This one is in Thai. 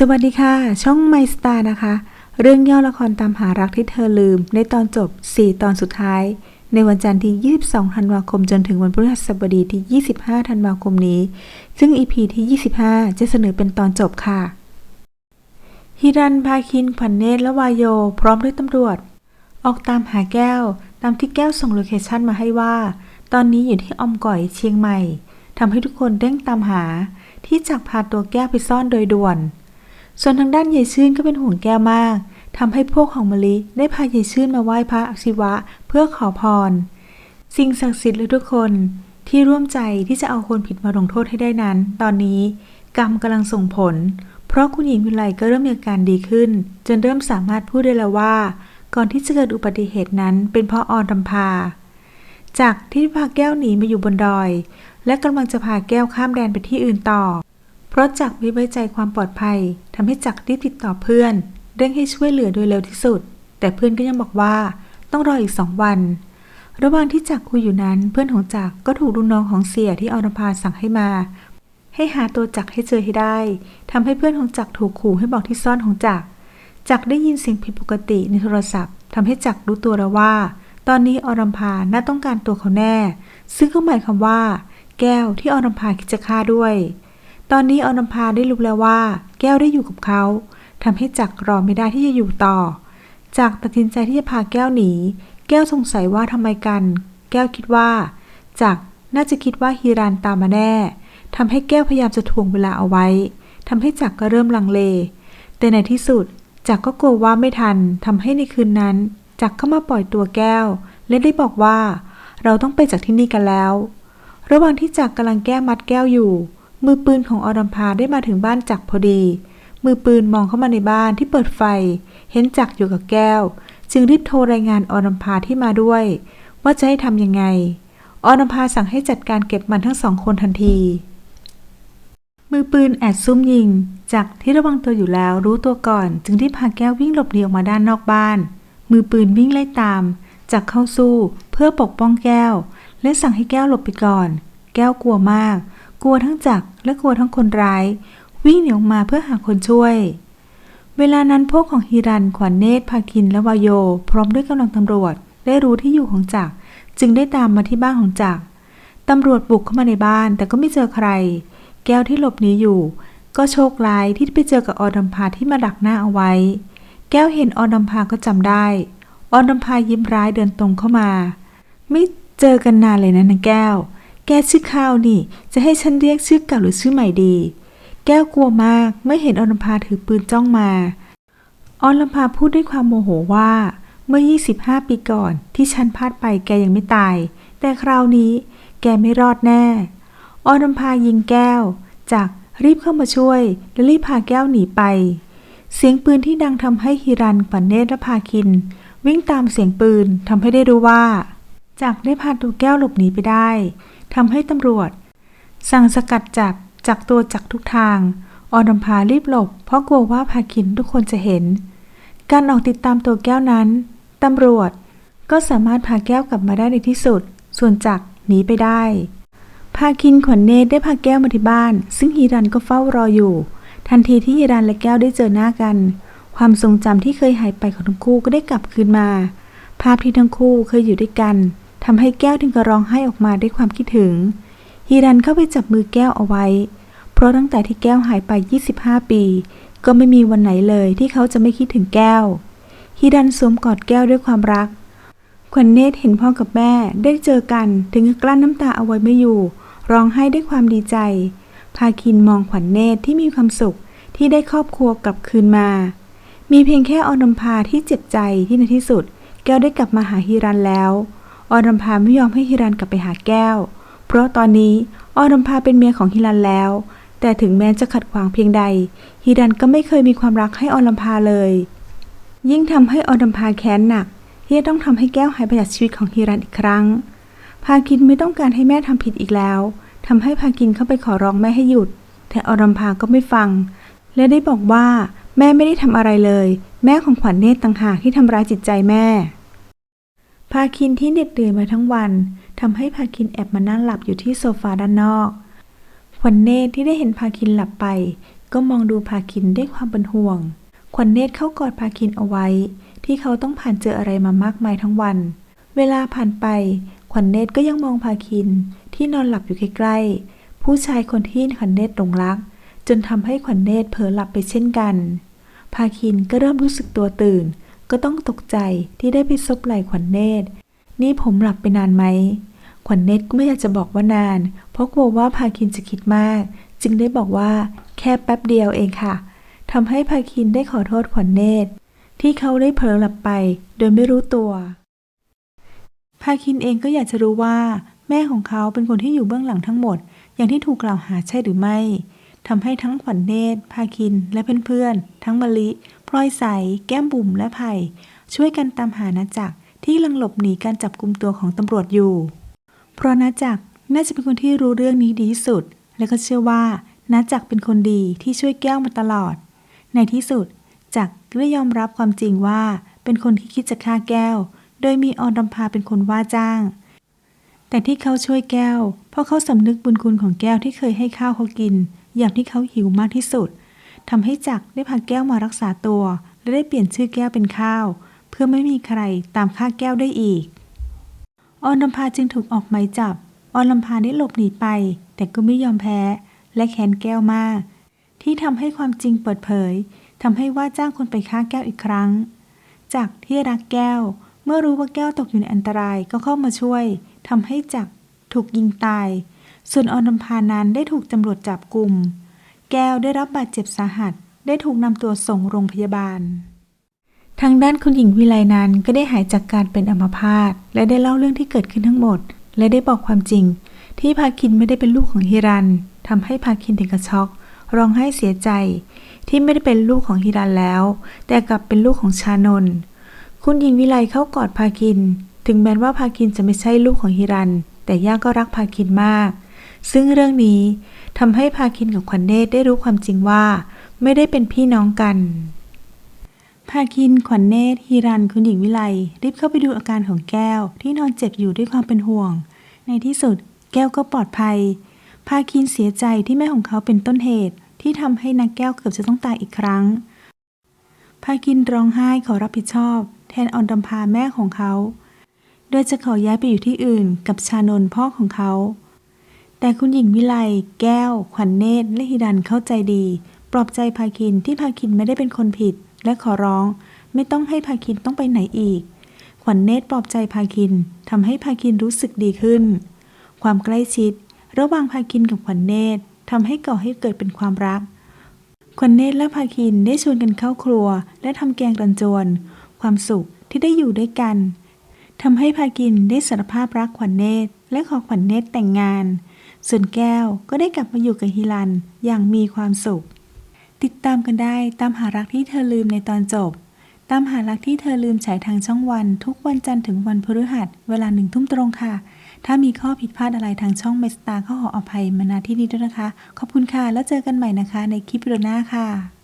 สวัสดีค่ะ ช่องไมสตาร์นะคะ เรื่องย่อละครตามหารักที่เธอลืม ในตอนจบ 4 ตอนสุดท้าย ในวันจันทร์ที่ 22 ธันวาคม จนถึงวันพฤหัสบดีที่ 25 ธันวาคมนี้ ซึ่ง EP ที่ 25 จะเสนอเป็นตอนจบค่ะ ฮิรันพาคินขวัญเนตรและวายโย พร้อมด้วยตำรวจ ออกตามหาแก้ว ตามที่แก้วส่งโลเคชันมาให้ว่า ตอนนี้อยู่ที่ออมก่อยเชียงใหม่ทำให้ทุกคนเร่งตามหา ที่จักพาตัวแก้วไปซ่อนโดยด่วน ส่วนทางด้านยายชื่นก็เป็นห่วงแก้วมากทำให้พวกของมะลิได้พายายชื่นมาไหว้พระศิวะเพื่อขอพร สิ่งศักดิ์สิทธิ์และทุกคนที่ร่วมใจที่จะเอาคนผิดมาลงโทษให้ได้นั้น ตอนนี้กรรมกำลังส่งผล เพราะคุณหญิงวิไลก็เริ่มมีอาการดีขึ้น จนเริ่มสามารถพูดได้แล้วว่า ก่อนที่จะเกิดอุบัติเหตุนั้น เป็นเพราะออนรำพา จากที่พาแก้วหนีมาอยู่บนดอย และกำลังจะพาแก้วข้ามแดนไปที่อื่นต่อ ราะจักไม่ไว้ใจความปลอดภัยทำให้จักรีบติดต่อเพื่อน เร่งให้ช่วยเหลือโดยเร็วที่สุด แต่เพื่อนก็ยังบอกว่าต้องรออีกสองวัน ระหว่างที่จักคุยอยู่นั้น เพื่อนของจักก็ถูกลูกน้องของเสียที่อรพาสั่งให้มา ให้หาตัวจักให้เจอให้ได้ทำให้เพื่อนของจักถูกขู่ให้บอกที่ซ่อนของจักจักได้ยินเสียงผิดปกติในโทรศัพท์ทำให้จักรรู้ตัวแล้วว่า ตอนนี้อรพาน่าต้องการตัวเขาแน่ ซึ่งก็หมายความว่า แก้วที่อรพาคิดจะฆ่าด้วย ตอนนี้อรพาได้รู้แล้วว่า แก้วได้อยู่กับเขาทำให้จักรรอไม่ได้ที่จะอยู่ต่อ จักรตัดสินใจที่จะพาแก้วหนี แก้วสงสัยว่าทำไมกัน แก้วคิดว่า จักรน่าจะคิดว่าฮีรันตามมาแน่ทำให้แก้วพยายามจะทวงเวลาเอาไว้ทำให้จักรก็เริ่มลังเล แต่ในที่สุดจักรก็กลัวว่าไม่ทันทำให้ในคืนนั้น จักรเข้ามาปล่อยตัวแก้ว และได้บอกว่า เราต้องไปจากที่นี่กันแล้ว ระหว่างที่จักรกำลังแก้มัดแก้วอยู่ มือปืนของอรัมพาได้มาถึงบ้านจักพอดี มือปืนมองเข้ามาในบ้านที่เปิดไฟ เห็นจักอยู่กับแก้ว จึงรีบโทรรายงานอรัมพาที่มาด้วย ว่าจะให้ทำยังไง อรัมพาสั่งให้จัดการเก็บมันทั้งสองคนทันที มือปืนแอบซุ่มยิง จักที่ระวังตัวอยู่แล้วรู้ตัวก่อน จึงรีบพาแก้ววิ่งหลบหนีออกมาด้านนอกบ้าน มือปืนวิ่งไล่ตาม จักเข้าสู้เพื่อปกป้องแก้ว และสั่งให้แก้วหลบไปก่อน แก้วกลัวมาก กลัวทั้งจักรและกลัวทั้งคนร้าย วิ่งหนีออกมาเพื่อหาคนช่วย เวลานั้นพวกของฮิรันขวัญเนตรภาคินและวายโย พร้อมด้วยกำลังตำรวจ ได้รู้ที่อยู่ของจักรจึงได้ตามมาที่บ้านของจักรตำรวจบุกเข้ามาในบ้านแต่ก็ไม่เจอใคร แก้วที่หลบหนีอยู่ ก็โชคร้ายที่ไปเจอกับออดัมพาที่มาดักหน้าเอาไว้ แก้วเห็นออดัมพาก็จำได้อดัมพายิ้มร้ายเดินตรงเข้ามา ไม่เจอกันนานเลยนะนางแก้ว แกชื่อข้าวนี่ จะให้ฉันเรียกชื่อเก่าหรือชื่อใหม่ดี แก้วกลัวมากเมื่อเห็นอดัมพาถือปืนจ้องมาอดัมพาพูดด้วยความโมโหว่า เมื่อ 25 ปีก่อนที่ฉันพลาดไปแกยังไม่ตาย แต่คราวนี้แกไม่รอดแน่อดัมพายิงแก้ว จากรีบเข้ามาช่วย และรีบพาแก้วหนีไป เสียงปืนที่ดังทำให้ฮิรันปันเนตและพาคิน วิ่งตามเสียงปืนทำให้ได้รู้ว่าจักได้พาตัวแก้วหลบหนีไปได้ ทำให้ตำรวจ สั่งสกัดจับจากตัวจักทุกทางอดัมพารีบหลบ เพราะกลัวว่าพาคินทุกคนจะเห็น การออกติดตามตัวแก้วนั้นตำรวจก็สามารถพาแก้วกลับมาได้ในที่สุด ส่วนจักรหนีไปได้ พาคินขวัญเนตได้พาแก้วมาที่บ้าน ซึ่งฮีรันก็เฝ้ารออยู่ ทันทีที่ฮีรันและแก้วได้เจอหน้ากัน ความทรงจำที่เคยหายไปของทั้งคู่ก็ได้กลับคืนมา ภาพที่ทั้งคู่เคยอยู่ด้วยกัน ทำให้แก้วถึงกับร้องไห้ออกมาด้วยความคิดถึงฮีรันเข้าไปจับมือแก้วเอาไว้ เพราะตั้งแต่ที่แก้วหายไป 25 ปี ก็ไม่มีวันไหนเลยที่เขาจะไม่คิดถึงแก้วฮีรันสวมกอดแก้วด้วยความรัก ขวัญเนตรเห็นพ่อกับแม่ได้เจอกันถึงกลั้นน้ำตาเอาไว้ไม่อยู่ ร้องไห้ด้วยความดีใจ พาคินมองขวัญเนตรที่มีความสุขที่ได้ครอบครัวกลับคืนมา มีเพียงแค่อนมพาที่เจ็บใจที่ในที่สุด แก้วได้กลับมาหาฮีรันแล้ว ออรัมพาไม่ยอมให้ฮิรันกลับไปหาแก้ว เพราะตอนนี้ออรัมพาเป็นเมียของฮิรันแล้ว แต่ถึงแม้จะขัดขวางเพียงใด ฮิรันก็ไม่เคยมีความรักให้ออรัมพาเลย ยิ่งทำให้ออรัมพาแค้นหนักที่จะต้องทำให้แก้วหายไปจากชีวิตของฮิรันอีกครั้ง พาคินไม่ต้องการให้แม่ทำผิดอีกแล้วทำให้พาคินเข้าไปขอร้องแม่ให้หยุด แต่ออรัมพาก็ไม่ฟัง และได้บอกว่าแม่ไม่ได้ทำอะไรเลย แม่ของขวัญเนตรต่างหากที่ทำร้ายจิตใจแม่ พาคินที่เหน็ดเหนื่อยมาทั้งวันทำให้พาคินแอบมานั่งหลับอยู่ที่โซฟาด้านนอกขวัญเนตรที่ได้เห็นพาคินหลับไป ก็มองดูพาคินด้วยความเป็นห่วง ขวัญเนตรเข้ากอดพาคินเอาไว้ ที่เขาต้องผ่านเจออะไรมามากมายทั้งวัน เวลาผ่านไป ขวัญเนตรก็ยังมองพาคินที่นอนหลับอยู่ใกล้ๆผู้ชายคนที่ขวัญเนตรหลงรัก จนทำให้ขวัญเนตรเผลอหลับไปเช่นกัน พาคินก็เริ่มรู้สึกตัวตื่น ก็ต้องตกใจที่ได้ไปซบไหล่ขวัญเนตร นี่ผมหลับไปนานไหม ขวัญเนตรก็ไม่อยากจะบอกว่านาน เพราะกลัวว่าพาคินจะคิดมาก จึงได้บอกว่าแค่แป๊บเดียวเองค่ะ ทำให้พาคินได้ขอโทษขวัญเนตร ที่เขาได้เผลอหลับไป โดยไม่รู้ตัว พาคินเองก็อยากจะรู้ว่า แม่ของเขาเป็นคนที่อยู่เบื้องหลังทั้งหมด อย่างที่ถูกกล่าวหาใช่หรือไม่ทำให้ทั้งขวัญเนตรพาคิน และเพื่อนๆ ทั้งมะลิ พลอยใส แก้มบุ๋มและไผ่ช่วยกันตามหานาจักรที่กำลังหลบหนีการจับกลุมตัวของตำรวจอยู่ เพราะนาจักรน่าจะเป็นคนที่รู้เรื่องนี้ดีที่สุด และก็เชื่อว่านาจักรเป็นคนดีที่ช่วยแก้วมาตลอด ในที่สุดจักรได้ยอมรับความจริงว่าเป็นคนที่คิดจะฆ่าแก้ว โดยมีออนรำพาเป็นคนว่าจ้าง แต่ที่เขาช่วยแก้ว เพราะเขาสำนึกบุญคุณของแก้วที่เคยให้ข้าวเขากินอย่างที่เขาหิวมากที่สุด ทำให้จักได้พาแก้วมารักษาตัว และได้เปลี่ยนชื่อแก้วเป็นข้าว เพื่อไม่มีใครตามฆ่าแก้วได้อีก ออนลำพาจึงถูกออกหมายจับ ออนลำพาได้หลบหนีไป แต่ก็ไม่ยอมแพ้ และแค้นแก้วมาก ที่ทำให้ความจริงเปิดเผยทำให้ว่าจ้างคนไปฆ่าแก้วอีกครั้ง จากที่รักแก้ว เมื่อรู้ว่าแก้วตกอยู่ในอันตรายก็เข้ามาช่วยทำให้จักถูกยิงตาย ส่วนออนลำพานั้นได้ถูกตำรวจจับกลุ่ม แก้วได้รับบาดเจ็บสาหัส ได้ถูกนำตัวส่งโรงพยาบาล ทางด้านคุณหญิงวิไลนั้นก็ได้หายจากการเป็นอัมพาตและได้เล่าเรื่องที่เกิดขึ้นทั้งหมด และได้บอกความจริง ที่พาคินไม่ได้เป็นลูกของฮิรันทำให้พาคินถึงกับช็อกร้องไห้เสียใจ ที่ไม่ได้เป็นลูกของฮิรันแล้ว แต่กลับเป็นลูกของชานนคุณหญิงวิไลเข้ากอดพาคิน ถึงแม้ว่าพาคินจะไม่ใช่ลูกของฮิรัน แต่ย่าก็รักพาคินมาก ซึ่งเรื่องนี้ทำให้พาคินกับขวัญเนตรได้รู้ความจริงว่า ไม่ได้เป็นพี่น้องกัน พาคินขวัญเนตรฮีรันคุณหญิงวิไลรีบเข้าไปดูอาการของแก้ว ที่นอนเจ็บอยู่ด้วยความเป็นห่วง ในที่สุดแก้วก็ปลอดภัย พาคินเสียใจที่แม่ของเขาเป็นต้นเหตุ ที่ทำให้นางแก้วเกือบจะต้องตายอีกครั้ง พาคินร้องไห้ขอรับผิดชอบ แทนออนดำพาแม่ของเขา โดยจะขอย้ายไปอยู่ที่อื่น กับชานนพ่อของเขา แต่คุณหญิงวิไลแก้ว ขวัญเนตรและฮิรันเข้าใจดี ปลอบใจพาคินที่พาคินไม่ได้เป็นคนผิด และขอร้อง ไม่ต้องให้พาคินต้องไปไหนอีก ขวัญเนตรปลอบใจพาคินทำให้พาคินรู้สึกดีขึ้น ความใกล้ชิด ระหว่างพาคินกับขวัญเนตรทำให้ก่อให้เกิดเป็นความรัก ขวัญเนตรและพาคินได้ชวนกันเข้าครัว และทำแกงรันจวน ความสุขที่ได้อยู่ด้วยกันทำให้พาคินได้สารภาพรักขวัญเนตรและขอขวัญเนตรแต่งงาน ส่วนแก้วก็ได้กลับมาอยู่กับฮิลันอย่างมีความสุข ติดตามกันได้ตามหารักที่เธอลืมในตอนจบ ตามหารักที่เธอลืมฉายทางช่องวัน ทุกวันจันทร์ถึงวันพฤหัส เวลาหนึ่งทุ่มตรงค่ะ ถ้ามีข้อผิดพลาดอะไรทางช่องเมสตาก็ขออภัยมาณที่นี้ด้วยนะคะ ขอบคุณค่ะแล้วเจอกันใหม่นะคะ ในคลิปวิดีโอหน้าค่ะ